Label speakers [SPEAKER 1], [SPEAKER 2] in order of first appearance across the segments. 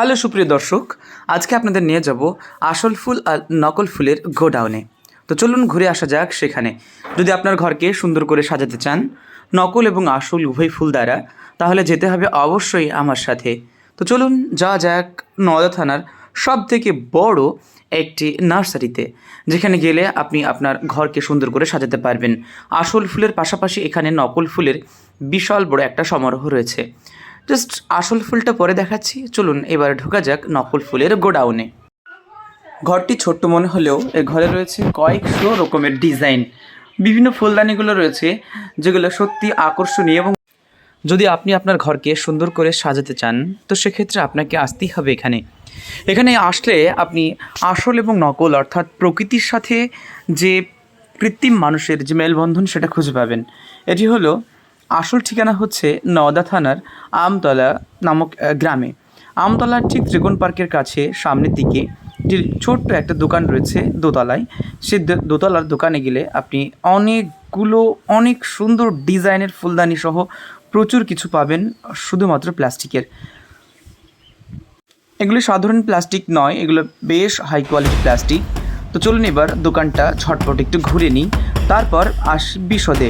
[SPEAKER 1] Hello সুপ্রিয় দর্শক, আজকে আপনাদের নিয়ে যাব আসল ফুল আর নকল ফুলের গোডাউনে। তো চলুন ঘুরে আসা যাক সেখানে। যদি আপনার ঘরকে সুন্দর করে সাজাতে চান, নকল এবং আসল উভয় ফুল দ্বারা, তাহলে যেতে হবে অবশ্যই আমার সাথে। তো চলুন যা যাক নওদা থানার সব থেকে বড় একটি নার্সারিতে, যেখানে গেলে আপনি আপনার ঘরকে সুন্দর করে সাজাতে পারবেন। আসল ফুলের পাশাপাশি এখানে নকল ফুলের বিশাল বড় একটা সমারোহ রয়েছে। জাস্ট আসল ফুলটা পরে দেখাচ্ছি। চলুন, এবার ঢোকা যাক নকল ফুলের গোডাউনে। ঘরটি ছোট্ট মনে হলেও এ ঘরে রয়েছে কয়েকশো রকমের ডিজাইন। বিভিন্ন ফুলদানিগুলো রয়েছে, যেগুলো সত্যি আকর্ষণীয় এবং যদি আপনি আপনার ঘরকে সুন্দর করে সাজাতে চান, তো সেক্ষেত্রে আপনাকে আসতেই হবে এখানে। এখানে আসলে আপনি আসল এবং নকল, অর্থাৎ প্রকৃতির সাথে যে কৃত্রিম মানুষের যে মেলবন্ধন, সেটা খুঁজে পাবেন। এটি হলো আসল ঠিকানা হচ্ছে নওদা থানার আমতলা নামক গ্রামে। আমতলার ঠিক ত্রিকোণ পার্কের কাছে সামনের দিকে যে ছোট্ট একটা দোকান রয়েছে দোতলায়, সে দোতলার দোকানে গেলে আপনি অনেকগুলো, অনেক সুন্দর ডিজাইনের ফুলদানি সহ প্রচুর কিছু পাবেন শুধুমাত্র প্লাস্টিকের। এগুলো সাধারণ প্লাস্টিক নয়, এগুলো বেশ হাই কোয়ালিটি প্লাস্টিক তো চলুন এবার দোকানটা ঝটপট একটু ঘুরে নিই, তারপর আস বিশদে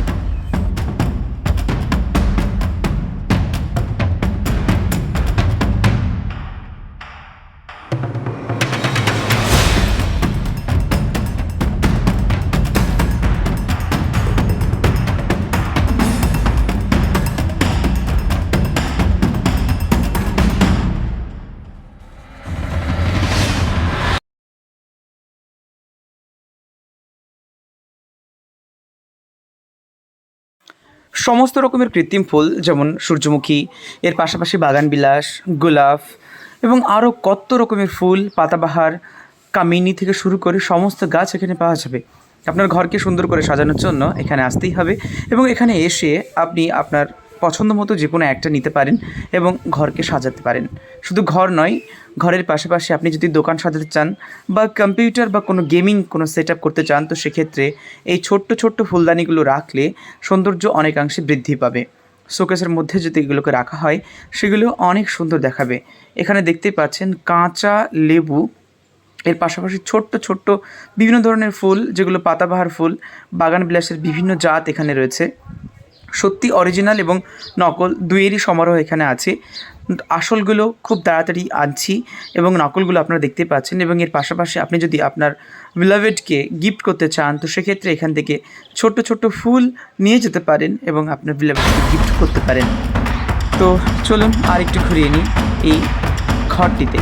[SPEAKER 1] সমস্ত রকমের কৃত্রিম ফুল, যেমন সূর্যমুখী, এর পাশাপাশি বাগানবিলাস, গোলাপ এবং আরও কত রকমের ফুল, পাতাবাহার, কামিনী থেকে শুরু করে সমস্ত গাছ এখানে পাওয়া যাবে। আপনার ঘরকে সুন্দর করে সাজানোর জন্য এখানে আসতেই হবে এবং এখানে এসে আপনি আপনার পছন্দ মতো যে কোনো একটা নিতে পারেন এবং ঘরকে সাজাতে পারেন। শুধু ঘর নয়, ঘরের পাশাপাশি আপনি যদি দোকান সাজাতে চান বা কম্পিউটার বা কোনো গেমিং কোনো সেট করতে চান, তো সেক্ষেত্রে এই ছোট্ট ছোট্ট ফুলদানিগুলো রাখলে সৌন্দর্য অনেকাংশে বৃদ্ধি পাবে। শোকেসের মধ্যে যদি এগুলোকে রাখা হয়, সেগুলো অনেক সুন্দর দেখাবে। এখানে দেখতেই পাচ্ছেন কাঁচা লেবু, এর পাশাপাশি ছোট্ট ছোট্ট বিভিন্ন ধরনের ফুল, যেগুলো পাতাবাহার ফুল বাগান বিলাসের বিভিন্ন জাত এখানে রয়েছে। সত্যি অরিজিনাল এবং নকল দুইয়েরই সমারোহ এখানে আছে। আসলগুলো খুব তাড়াতাড়ি আনছি এবং নকলগুলো আপনারা দেখতে পাচ্ছেন এবং এর পাশাপাশি আপনি যদি আপনার বিলাভেডকে গিফট করতে চান, তো সেক্ষেত্রে এখান থেকে ছোট্ট ছোট্ট ফুল নিয়ে যেতে পারেন এবং আপনার বিলাভেডকে গিফট করতে পারেন। তো চলুন আর একটু ঘুরিয়ে নিই এই ঘরটিতে।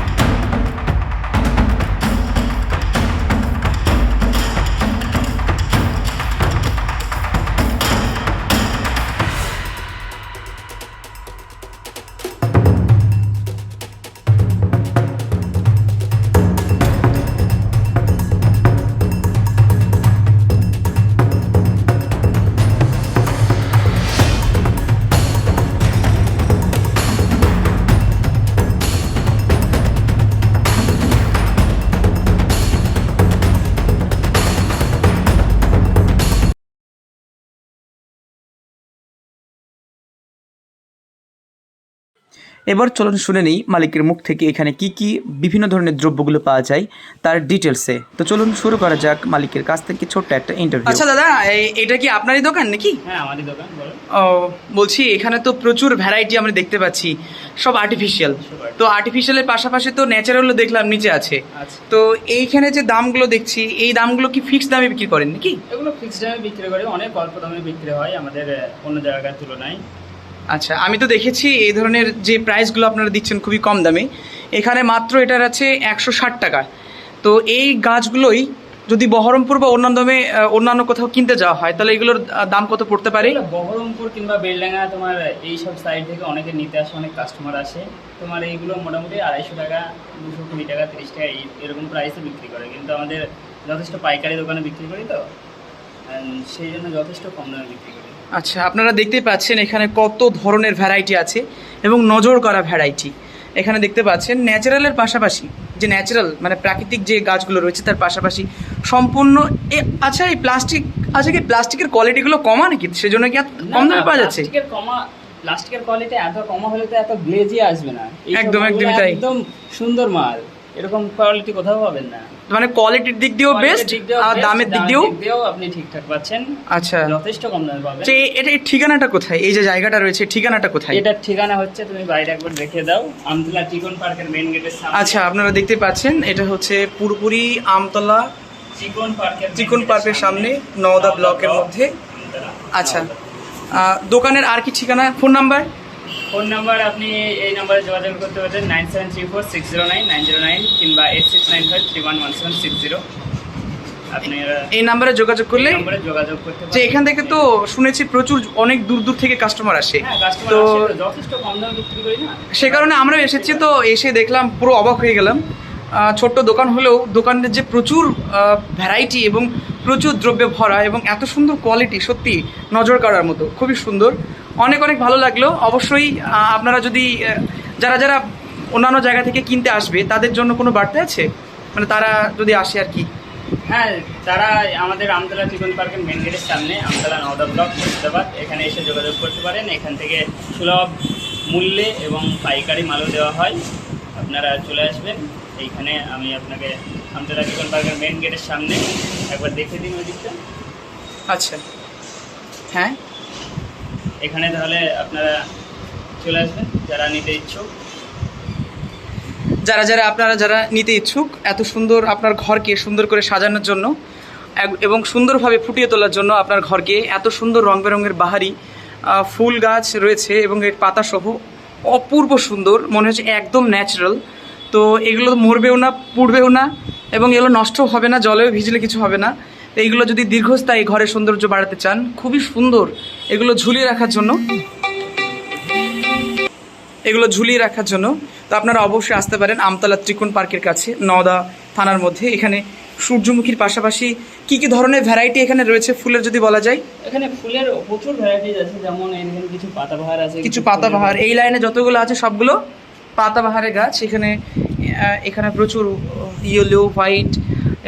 [SPEAKER 1] এবার চলুন শুনে নিই মালিকের মুখ থেকে এখানে কি কি বিভিন্ন ধরনের দ্রব্যগুলো পাওয়া যায় তার ডিটেলসে তো চলুন শুরু করা যাক মালিকের কাছ থেকে ছোট্ট একটা ইন্টারভিউ আচ্ছা দাদা এটা কি আপনারই দোকান নাকি?
[SPEAKER 2] হ্যাঁ আমাদের দোকান বলো
[SPEAKER 1] ও বলছি এখানে তো প্রচুর ভ্যারাইটি আমরা দেখতে পাচ্ছি সব আর্টিফিশিয়াল তো আর্টিফিশিয়ালের পাশাপাশি তো ন্যাচারালও দেখলাম নিচে আছে।
[SPEAKER 2] আচ্ছা।
[SPEAKER 1] তো এইখানে যে দামগুলো দেখছি এই দামগুলো কি ফিক্সড দামে বিক্রি করেন নাকি?
[SPEAKER 2] এগুলো ফিক্সড দামে বিক্রি করে অনেক অল্প দামে বিক্রি হয় আমাদের অন্য জায়গার তুলনায়।
[SPEAKER 1] আচ্ছা আমি তো দেখেছি এই ধরনের যে প্রাইসগুলো আপনারা দিচ্ছেন খুবই কম দামে। এখানে মাত্র এটার আছে একশো ষাট টাকা। তো এই গাছগুলোই যদি বহরমপুর বা অন্যান্য দামে অন্যান্য কোথাও কিনতে যাওয়া হয়, তাহলে এগুলোর দাম কত পড়তে পারে?
[SPEAKER 2] বহরমপুর কিংবা বেলডাঙ্গা তোমার এই সব সাইড থেকে অনেকে নিতে আসে, অনেক কাস্টমার আসে। তোমার এইগুলো মোটামুটি আড়াইশো টাকা, দুশো কুড়ি টাকা, তিরিশ টাকা এরকম প্রাইসে বিক্রি করে। কিন্তু আমাদের যথেষ্ট পাইকারি দোকানে বিক্রি করি তো। সেই জন্য যথেষ্ট কম দামে বিক্রি করি।
[SPEAKER 1] আচ্ছা আপনারা দেখতেই পাচ্ছেন এখানে কত ধরনের ভ্যারাইটি আছে এবং নজর করা ভ্যারাইটি এখানে দেখতে পাচ্ছেন ন্যাচারালের পাশাপাশি যে ন্যাচারাল মানে প্রাকৃতিক যে গাছগুলো রয়েছে তার পাশাপাশি সম্পূর্ণ এ আচ্ছা এই প্লাস্টিক আচ্ছা কি প্লাস্টিকের কোয়ালিটিগুলো কমা নাকি? সেজন্য কি এত কম দামে পাওয়া যাচ্ছে?
[SPEAKER 2] প্লাস্টিকের কমা প্লাস্টিকের কোয়ালিটি এত কম হলে তো এত গ্লেজি আসবে না।
[SPEAKER 3] একদম, একদমই তাই।
[SPEAKER 2] একদম সুন্দর মাল। এরকম কোয়ালিটি কোথাও পাবেন না।
[SPEAKER 3] মানে কোয়ালিটির দিক দিয়েও বেস্ট আর দামের দিক দিয়েও
[SPEAKER 2] আপনি ঠিকঠাক পাচ্ছেন।
[SPEAKER 3] আচ্ছা।
[SPEAKER 2] যথেষ্ট কম দামে পাবেন।
[SPEAKER 3] যে এটা ঠিকানাটা কোথায়? এই যে জায়গাটা রয়েছে ঠিকানাটা কোথায়?
[SPEAKER 2] এটার ঠিকানা হচ্ছে তুমি বাইরে একবার দেখে দাও। আমতলা চিকন পার্কের মেইন গেটের সামনে।
[SPEAKER 3] আচ্ছা আপনারা দেখতে পাচ্ছেন এটা হচ্ছে পুরোপুরি আমতলা
[SPEAKER 2] চিকন পার্কের
[SPEAKER 3] চিকন পার্কের সামনে নওদা ব্লকের মধ্যে। আচ্ছা। দোকানের আর কি ঠিকানা? Phone number?
[SPEAKER 2] ফোন নাম্বার আপনি এই নাম্বারে যোগাযোগ করতে পারেন nine seven three four six zero nine nine zero nine কিংবা eight six nine five three one one seven six zero আপনি
[SPEAKER 3] এই নাম্বারে যোগাযোগ করলে
[SPEAKER 2] যোগাযোগ করতে
[SPEAKER 3] যে এখান থেকে তো শুনেছি প্রচুর অনেক দূর দূর থেকে কাস্টমার আসে।
[SPEAKER 2] হ্যাঁ কাস্টমার
[SPEAKER 3] তো সে কারণে আমরা এসেছি তো এসে দেখলাম পুরো অবাক হয়ে গেলাম। ছোট্ট দোকান হলেও দোকানের যে প্রচুর ভ্যারাইটি এবং প্রচুর দ্রব্যে ভরা এবং এত সুন্দর কোয়ালিটি সত্যি নজর কাড়ার মতো খুবই সুন্দর। অনেক অনেক ভালো লাগল। অবশ্যই আপনারা যদি যারা যারা অন্যান্য জায়গা থেকে কিনতে আসবে তাদের জন্য কোনো বার্তা আছে? মানে তারা যদি আসে আর কি।
[SPEAKER 2] হ্যাঁ তারা আমাদের আমতলা চিকন পার্কের মেন গেটের সামনে আমতলা নওদা ব্লক মুর্শিদাবাদ এখানে এসে যোগাযোগ করতে পারেন। এখান থেকে সুলভ মূল্যে এবং পাইকারি মালও দেওয়া হয়। আপনারা চলে আসবেন। এইখানে আমি আপনাকে আমতলা চিকন পার্কের মেন গেটের সামনে একবার দেখে দিন ওই দিকটা।
[SPEAKER 3] আচ্ছা। হ্যাঁ?
[SPEAKER 2] এখানে তাহলে আপনারা চলে আসবেন, যারা নিতে ইচ্ছুক।
[SPEAKER 3] যারা যারা আপনারা যারা নিতে ইচ্ছুক, এত সুন্দর আপনার ঘরকে সুন্দর করে সাজানোর জন্য এবং সুন্দরভাবে ফুটিয়ে তোলার জন্য আপনার ঘরকে এত সুন্দর রং বেরঙের বাহারি ফুল গাছ রয়েছে এবং এর পাতাসহ অপূর্ব সুন্দর, মনে হচ্ছে একদম ন্যাচারাল তো এগুলো মরবেও না, পুড়বেও না এবং এগুলো নষ্ট হবে না, জলেও ভিজলে কিছু হবে না। তো এইগুলো যদি দীর্ঘস্থায়ী ঘরের সৌন্দর্য বাড়াতে চান খুবই সুন্দর। এগুলো ঝুলিয়ে রাখার জন্য। এগুলো ঝুলিয়ে রাখার জন্য। তো আপনারা অবশ্যই আসতে পারেন আমতলা ত্রিকোণ পার্কের কাছে নওদা থানার মধ্যে। এখানে সূর্যমুখীর পাশাপাশি কি কি ধরনের ভ্যারাইটি এখানে রয়েছে? ফুলের যদি বলা যায়।
[SPEAKER 2] এখানে ফুলের প্রচুর ভ্যারাইটিস আছে যেমন এখানে কিছু পাতাবাহার আছে
[SPEAKER 3] কিছু পাতাবাহার এই লাইনে যতগুলো আছে সবগুলো পাতাবাহারের গাছ। এখানে এখানে প্রচুর ইয়েলো হোয়াইট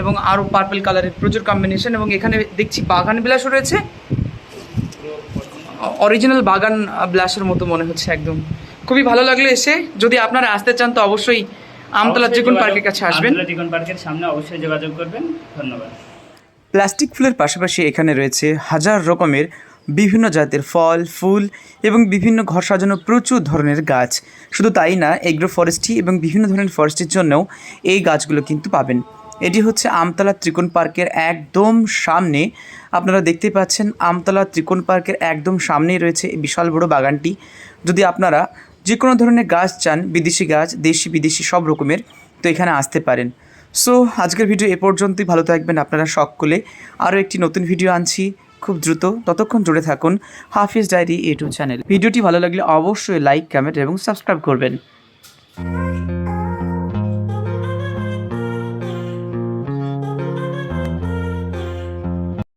[SPEAKER 3] এবং আরও পার্পল কালারের প্রচুর কম্বিনেশন এবং এখানে দেখছি বাগান বিলাসও রয়েছে। অরিজিনাল বাগান বিলাসের মতো মনে হচ্ছে একদম। খুবই ভালো লাগল এসে। যদি আপনারা আসতে চান তো অবশ্যই আমতলা
[SPEAKER 2] যোগাযোগ-
[SPEAKER 3] পার্কের কাছে আসবেন।
[SPEAKER 2] আমতলা চিকন পার্কের সামনে অবশ্যই যোগাযোগ করবেন। ধন্যবাদ।
[SPEAKER 3] প্লাস্টিক ফুলের পাশাপাশি এখানে রয়েছে হাজার রকমের বিভিন্ন জাতের ফল ফুল এবং বিভিন্ন ঘর সাজানো প্রচুর ধরনের গাছ। শুধু তাই না এগ্রো ফরেস্ট্রি এবং বিভিন্ন ধরনের ফরেস্ট্রির জন্যও এই গাছগুলো কিন্তু পাবেন। এটি হচ্ছে আমতলা ত্রিকোণ পার্কের একদম সামনে। আপনারা দেখতে পাচ্ছেন আমতলা ত্রিকোণ পার্কের একদম সামনেই রয়েছে বিশাল বড় বাগানটি। যদি আপনারা যে কোনো ধরনের গাছ চান, বিদেশি গাছ, দেশি, বিদেশি সব রকমের, তো এখানে আসতে পারেন। সো, আজকের ভিডিও এ পর্যন্তই। ভালো থাকবেন আপনারা সকলে। আরও একটি নতুন ভিডিও আনছি খুব দ্রুত। ততক্ষণ জুড়ে থাকুন হাফিজ ডায়েরি ইউটিউব চ্যানেল। ভিডিওটি ভালো লাগলে অবশ্যই লাইক, কমেন্ট এবং সাবস্ক্রাইব করবেন।